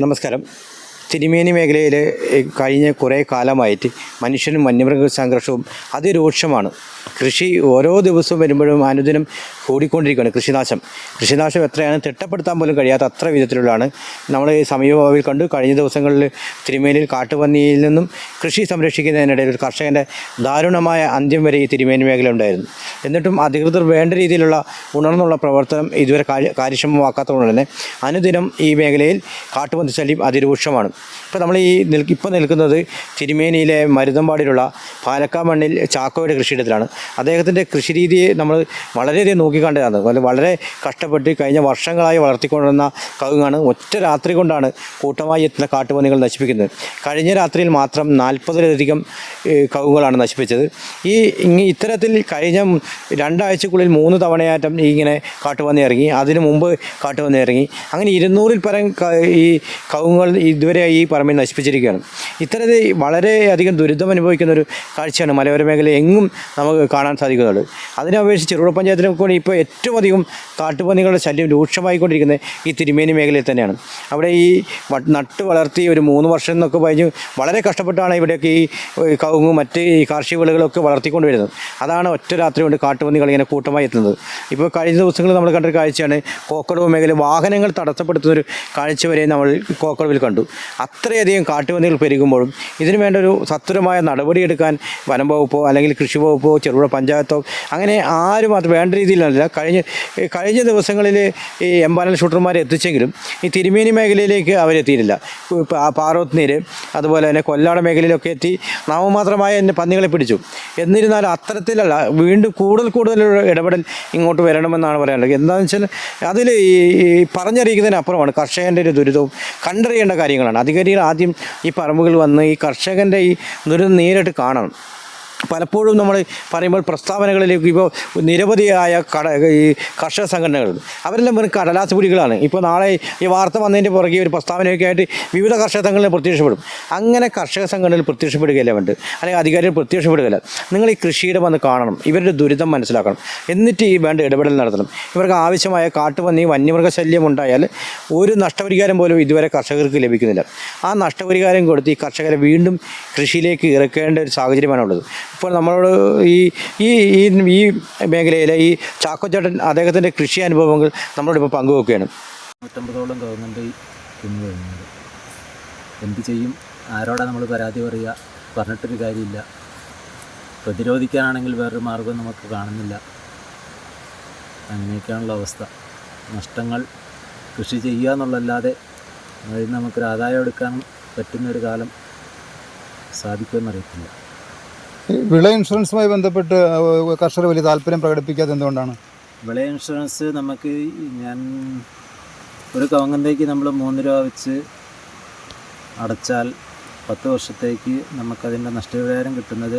നമസ്കാരം. തിരുമേനി മേഖലയിൽ കഴിഞ്ഞ കുറേ കാലമായിട്ട് മനുഷ്യനും വന്യമൃഗ സംഘർഷവും അതിരൂക്ഷമാണ്. കൃഷി ഓരോ ദിവസവും വരുമ്പോഴും അനുദിനം കൂടിക്കൊണ്ടിരിക്കുകയാണ് കൃഷിനാശം. കൃഷിനാശം എത്രയാണ് തിട്ടപ്പെടുത്താൻ പോലും കഴിയാത്ത അത്ര വിധത്തിലുള്ളതാണ്. നമ്മൾ ഈ സമീപഭാവിയിൽ കണ്ടു കഴിഞ്ഞ ദിവസങ്ങളിൽ തിരുമേനിയിൽ കാട്ടുപന്നിയിൽ നിന്നും കൃഷി സംരക്ഷിക്കുന്നതിനിടയിൽ ഒരു കർഷകന്റെ ദാരുണമായ അന്ത്യം വരെ ഈ തിരുമേനി മേഖല ഉണ്ടായിരുന്നു. എന്നിട്ടും അധികൃതർ വേണ്ട രീതിയിലുള്ള ഉണർന്നുള്ള പ്രവർത്തനം ഇതുവരെ കാര്യ കാര്യക്ഷമമാക്കാത്തതുകൊണ്ട് തന്നെ അനുദിനം ഈ മേഖലയിൽ കാട്ടുപന്നി ശല്യം അതിരൂക്ഷമാണ്. ഇപ്പോൾ നമ്മൾ ഈ നിൽ ഇപ്പോൾ നിൽക്കുന്നത് തിരുമേനിയിലെ മരുതമ്പാടിലുള്ള പാലക്കാ മണ്ണിൽ ചാക്കോയുടെ കൃഷിയിടത്തിലാണ്. അദ്ദേഹത്തിന്റെ കൃഷിരീതിയെ നമ്മൾ വളരെയധികം നോക്കിക്കണ്ടതാണ്. അതുപോലെ വളരെ കഷ്ടപ്പെട്ട് കഴിഞ്ഞ വർഷങ്ങളായി വളർത്തിക്കൊണ്ടിരുന്ന കവുങ്ങാണ് ഒറ്റ രാത്രി കൊണ്ടാണ് കൂട്ടമായി എത്തുന്ന കാട്ടുപന്നികൾ നശിപ്പിക്കുന്നത്. കഴിഞ്ഞ രാത്രിയിൽ മാത്രം നാൽപ്പതിലധികം കവുങ്ങുകളാണ് നശിപ്പിച്ചത്. ഈ ഇത്തരത്തിൽ കഴിഞ്ഞ രണ്ടാഴ്ചക്കുള്ളിൽ മൂന്ന് തവണയായിട്ടും ഇങ്ങനെ കാട്ടുപന്നി ഇറങ്ങി അതിനു മുമ്പ് കാട്ടുപന്നി ഇറങ്ങി. അങ്ങനെ ഇരുന്നൂറിൽ പരം ഈ കവുങ്ങുകൾ ഇതുവരെ ഈ പറമ്പിൽ നശിപ്പിച്ചിരിക്കുകയാണ്. ഇത്തരത്തിൽ വളരെയധികം ദുരിതം അനുഭവിക്കുന്ന ഒരു കാഴ്ചയാണ് മലയോര മേഖല എങ്ങും നമുക്ക് കാണാൻ സാധിക്കുന്നത്. അതിനെ അപേക്ഷിച്ച് ചെറുപുഴ പഞ്ചായത്തിനെ കൂടി ഇപ്പോൾ ഏറ്റവും അധികം കാട്ടുപന്നികളുടെ ശല്യം രൂക്ഷമായിക്കൊണ്ടിരിക്കുന്നത് ഈ തിരുമേനി മേഖലയിൽ തന്നെയാണ്. അവിടെ ഈ നട്ട് വളർത്തി ഒരു മൂന്ന് വർഷം എന്നൊക്കെ കഴിഞ്ഞ് വളരെ കഷ്ടപ്പെട്ടാണ് ഇവിടെയൊക്കെ ഈ കവുങ്ങും മറ്റ് ഈ കാർഷിക വിളകളൊക്കെ വളർത്തിക്കൊണ്ട് വരുന്നത് അതാണ് ഒറ്റ രാത്രി കൊണ്ട് കാട്ടുപന്നികൾ ഇങ്ങനെ കൂട്ടമായി എത്തുന്നത്. ഇപ്പോൾ കഴിഞ്ഞ ദിവസങ്ങളിൽ നമ്മൾ കണ്ടൊരു കാഴ്ചയാണ് കോക്കടവ് മേഖല വാഹനങ്ങൾ തടസ്സപ്പെടുത്തുന്ന ഒരു കാഴ്ച വരെ നമ്മൾ കോക്കടവിൽ കണ്ടു. അത്രയധികം കാട്ടുപന്നികൾ പെരുകുമ്പോഴും ഇതിനു വേണ്ട ഒരു സത്വരമായ നടപടിയെടുക്കാൻ വനം വകുപ്പോ അല്ലെങ്കിൽ കൃഷി വകുപ്പോ ചെറുപുഴ പഞ്ചായത്തോ അങ്ങനെ ആരും അത് വേണ്ട രീതിയിലല്ല. കഴിഞ്ഞ കഴിഞ്ഞ ദിവസങ്ങളിൽ ഈ എംബാനൽ ഷൂട്ടർമാരെ എത്തിച്ചെങ്കിലും ഈ തിരുമേനി മേഖലയിലേക്ക് അവരെത്തിയിട്ടില്ല പാറോത്തുനീര് അതുപോലെ തന്നെ കൊല്ലാട് മേഖലയിലൊക്കെ എത്തി നാമമാത്രമായ എന്റെ പന്നികളെ പിടിച്ചു. എന്നിരുന്നാലും അത്തരത്തിലല്ല വീണ്ടും കൂടുതൽ കൂടുതൽ ഇടപെടൽ ഇങ്ങോട്ട് വരണമെന്നാണ് പറയാനുള്ളത്. എന്താണെന്ന് വെച്ചാൽ അതിൽ ഈ പറഞ്ഞറിയിക്കുന്നതിനപ്പുറമാണ് കർഷകന്റെ ഒരു ദുരിതവും കണ്ടറിയേണ്ട കാര്യങ്ങളാണ്. അധികാരികൾ ആദ്യം ഈ പറമ്പുകൾ വന്ന് ഈ കർഷകന്റെ ഈ ദുരിതം നേരിട്ട് കാണണം. പലപ്പോഴും നമ്മൾ പറയുമ്പോൾ പ്രസ്താവനകളിലേക്ക് ഇപ്പോൾ നിരവധിയായ കട ഈ കർഷക സംഘടനകളുണ്ട്. അവരെല്ലാം വെറും കടലാസ് പിടികളാണ് ഇപ്പോൾ നാളെ ഈ വാർത്ത വന്നതിന്റെ പുറകെ ഒരു പ്രസ്താവനയൊക്കെ ആയിട്ട് വിവിധ കർഷക സംഘടനകൾ പ്രത്യക്ഷപ്പെടും. അങ്ങനെ കർഷക സംഘടനകൾ പ്രത്യക്ഷപ്പെടുകയല്ല വേണ്ട അല്ലെങ്കിൽ അധികാരികൾ പ്രത്യക്ഷപ്പെടുകയല്ല? നിങ്ങൾ ഈ കൃഷിയുടെ വന്ന് കാണണം. ഇവരുടെ ദുരിതം മനസ്സിലാക്കണം. എന്നിട്ട് ഈ വേണ്ട ഇടപെടൽ നടത്തണം. ഇവർക്ക് ആവശ്യമായ കാട്ടുപന്നി വന്യമൃഗശല്യം ഉണ്ടായാൽ ഒരു നഷ്ടപരിഹാരം പോലും ഇതുവരെ കർഷകർക്ക് ലഭിക്കുന്നില്ല. ആ നഷ്ടപരിഹാരം കൊടുത്ത് ഈ കർഷകരെ വീണ്ടും കൃഷിയിലേക്ക് ഇറക്കേണ്ട ഒരു സാഹചര്യമാണുള്ളത്. ഇപ്പോൾ നമ്മളോട് ഈ ഈ ഈ ഈ മേഖലയിലെ ഈ ചാക്കോച്ചേട്ടൻ അദ്ദേഹത്തിന്റെ കൃഷി അനുഭവങ്ങൾ നമ്മളോട് ഇപ്പോൾ പങ്കുവെക്കുകയാണ്. നൂറ്റമ്പതോളം ഗവൺമെന്റ് തിന്നു കഴിഞ്ഞത് എന്ത് ചെയ്യും? ആരോടാ നമ്മൾ പരാതി പറയുക? പറഞ്ഞിട്ടൊരു കാര്യമില്ല. പ്രതിരോധിക്കാനാണെങ്കിൽ വേറൊരു മാർഗം നമുക്ക് കാണുന്നില്ല. അങ്ങനെയൊക്കെയാണുള്ള അവസ്ഥ. നഷ്ടങ്ങൾ കൃഷി ചെയ്യുക എന്നുള്ളല്ലാതെ അതിൽ നമുക്കൊരു ആദായം എടുക്കാൻ പറ്റുന്നൊരു കാലം സാധിക്കുമെന്നറിയത്തില്ല വിള ഇൻഷുറൻസുമായി ബന്ധപ്പെട്ട് കർഷകർ വലിയ താല്പര്യം പ്രകടിപ്പിക്കാതെ എന്തുകൊണ്ടാണ്? വിള ഇൻഷുറൻസ് നമുക്ക് ഞാൻ ഒരു കവങ്ങന്തേക്ക് നമ്മൾ മൂന്ന് രൂപ വെച്ച് അടച്ചാൽ പത്ത് വർഷത്തേക്ക് നമുക്കതിന്റെ നഷ്ടപരിഹാരം കിട്ടുന്നത്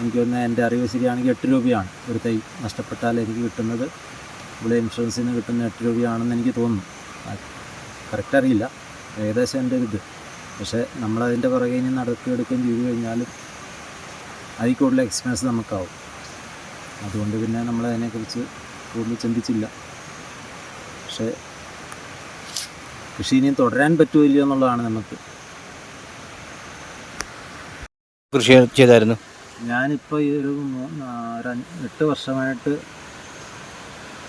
എനിക്ക് തോന്നുന്നു എന്റെ അറിവ് ശരിയാണെങ്കിൽ എട്ട് രൂപയാണ്. ഒരു തൈ നഷ്ടപ്പെട്ടാൽ എനിക്ക് കിട്ടുന്നത് വിള ഇൻഷുറൻസിൽ നിന്ന് കിട്ടുന്ന എട്ട് രൂപയാണെന്ന് എനിക്ക് തോന്നുന്നു. കറക്റ്റ് അറിയില്ല. ഏകദേശം എന്റെ ഇത്. പക്ഷേ നമ്മളതിന്റെ പുറകെ ഇനി നടക്കുകയെടുക്കുകയും ചെയ്തു കഴിഞ്ഞാലും അതിൽ കൂടുതൽ എക്സ്പെൻസ് നമുക്കാവും. അതുകൊണ്ട് പിന്നെ നമ്മൾ അതിനെക്കുറിച്ച് കൂടുതൽ ചിന്തിച്ചില്ല. പക്ഷേ കൃഷി ഇനിയും തുടരാൻ പറ്റുമോ ഇല്ലയോ എന്നുള്ളതാണ് നമുക്ക്. കൃഷി ചെയ്തായിരുന്നു? ഞാനിപ്പോൾ ഈ ഒരു എട്ട് വർഷമായിട്ട്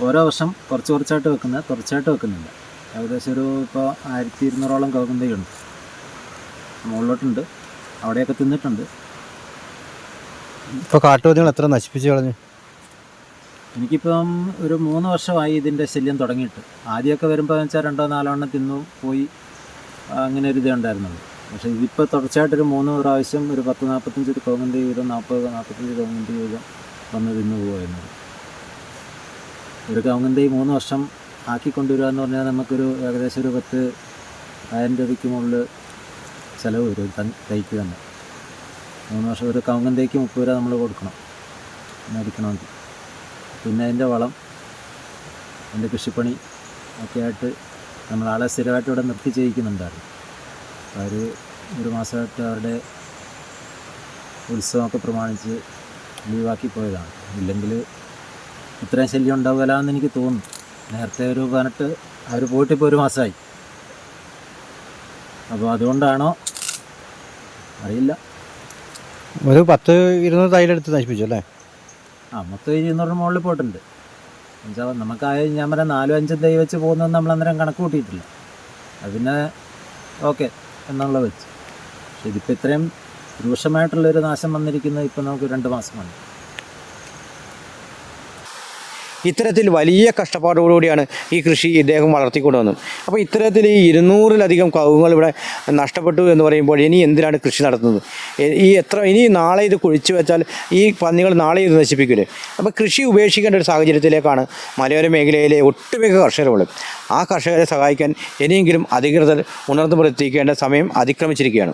ഓരോ വർഷം കുറച്ച് കുറച്ചായിട്ട് വെക്കുന്ന തുടർച്ചയായിട്ട് വെക്കുന്നില്ല. ഏകദേശം ഒരു ഇപ്പോൾ ആയിരത്തി ഇരുന്നൂറോളം കവുകുന്തയുണ്ട് മുകളിലോട്ടുണ്ട്. അവിടെയൊക്കെ തിന്നിട്ടുണ്ട്. ഇപ്പോൾ കാട്ടുപതികൾ എത്ര നശിപ്പിച്ചു കളഞ്ഞു? എനിക്കിപ്പം ഒരു മൂന്ന് വർഷമായി ഇതിന്റെ ശല്യം തുടങ്ങിയിട്ട്. ആദ്യമൊക്കെ വരുമ്പോൾ വെച്ചാൽ രണ്ടോ നാലോ എണ്ണം തിന്നു പോയി അങ്ങനെ ഒരു ഇതേ ഉണ്ടായിരുന്നുള്ളൂ പക്ഷേ ഇതിപ്പോൾ തുടർച്ചയായിട്ടൊരു മൂന്ന് പ്രാവശ്യം ഒരു പത്ത് നാൽപ്പത്തഞ്ച് കോമന്റ് വീതം നാൽപ്പത് നാൽപ്പത്തഞ്ച് കോമന്റ് വീതം വന്ന് തിന്നു പോകുമായിരുന്നു ഒരു കൗങ്ങന്തി മൂന്ന് വർഷം ആക്കിക്കൊണ്ടുവരിക എന്ന് പറഞ്ഞാൽ നമുക്കൊരു ഏകദേശം ഒരു പത്ത് ആയിരം രൂപയ്ക്ക് മുകളിൽ ചിലവ് വരും തൈക്ക് തന്നെ. മൂന്ന് വർഷം ഒരു കൗങ്ങന്തേക്ക് മുപ്പത് രൂപ നമ്മൾ കൊടുക്കണം. മേടിക്കണമെങ്കിൽ. പിന്നെ അതിന്റെ വളം അതിന്റെ കൃഷിപ്പണി ഒക്കെ ആയിട്ട് നമ്മൾ ആളെ സ്ഥിരമായിട്ട് ഇവിടെ നിർത്തി ചെയ്യിക്കുന്നുണ്ടായിരുന്നു. അവർ ഒരു മാസമായിട്ട് അവരുടെ ഉത്സവമൊക്കെ പ്രമാണിച്ച് ലീവാക്കി പോയതാണ്. ഇല്ലെങ്കിൽ ഇത്രയും ശല്യം ഉണ്ടാവില്ല എന്ന് എനിക്ക് തോന്നുന്നു. നേരത്തെ ഒരു പതിനെട്ട് അവർ പോയിട്ട് ഇപ്പോൾ ഒരു മാസമായി. അപ്പോൾ അതുകൊണ്ടാണോ? അറിയില്ല. ഒരു പത്ത് ഇരുന്നൂറ് തൈലെടുത്ത് നശിപ്പിച്ചു അല്ലേ? ആ മൊത്തം ഇരുന്നൂറിന് മുകളിൽ പോയിട്ടുണ്ട്. എന്നുവെച്ചാൽ നമുക്കായ ഞാൻ പറയാം നാലും അഞ്ചും തൈ വെച്ച് പോകുന്നത് നമ്മൾ അന്നേരം കണക്ക് കൂട്ടിയിട്ടില്ല. അത് പിന്നെ ഓക്കെ എന്നുള്ള വെച്ച്. പക്ഷെ ഇതിപ്പോൾ ഇത്രയും രൂക്ഷമായിട്ടുള്ളൊരു നാശം വന്നിരിക്കുന്നത് ഇപ്പം നമുക്ക് രണ്ട് മാസമാണ് ഇത്തരത്തിൽ വലിയ കഷ്ടപ്പാടോടുകൂടിയാണ് ഈ കൃഷി ഇദ്ദേഹം വളർത്തിക്കൊണ്ടുവന്നത്. അപ്പോൾ ഇത്തരത്തിൽ ഈ ഇരുന്നൂറിലധികം കവുങ്ങൾ ഇവിടെ നഷ്ടപ്പെട്ടു എന്ന് പറയുമ്പോൾ ഇനി എന്തിനാണ് കൃഷി നടത്തുന്നത്? ഈ എത്ര ഇനി നാളെ ഇത് കുഴിച്ചു വെച്ചാൽ ഈ പന്നികൾ നാളെ ഇത് നശിപ്പിക്കില്ലേ അപ്പോൾ കൃഷി ഉപേക്ഷിക്കേണ്ട ഒരു സാഹചര്യത്തിലേക്കാണ് മലയോര മേഖലയിലെ ഒട്ടുമിക്ക കർഷകരുള്ളത്. ആ കർഷകരെ സഹായിക്കാൻ ഇനിയെങ്കിലും അധികൃതർ ഉണർന്നു പ്രവർത്തിക്കേണ്ട സമയം അതിക്രമിച്ചിരിക്കുകയാണ്.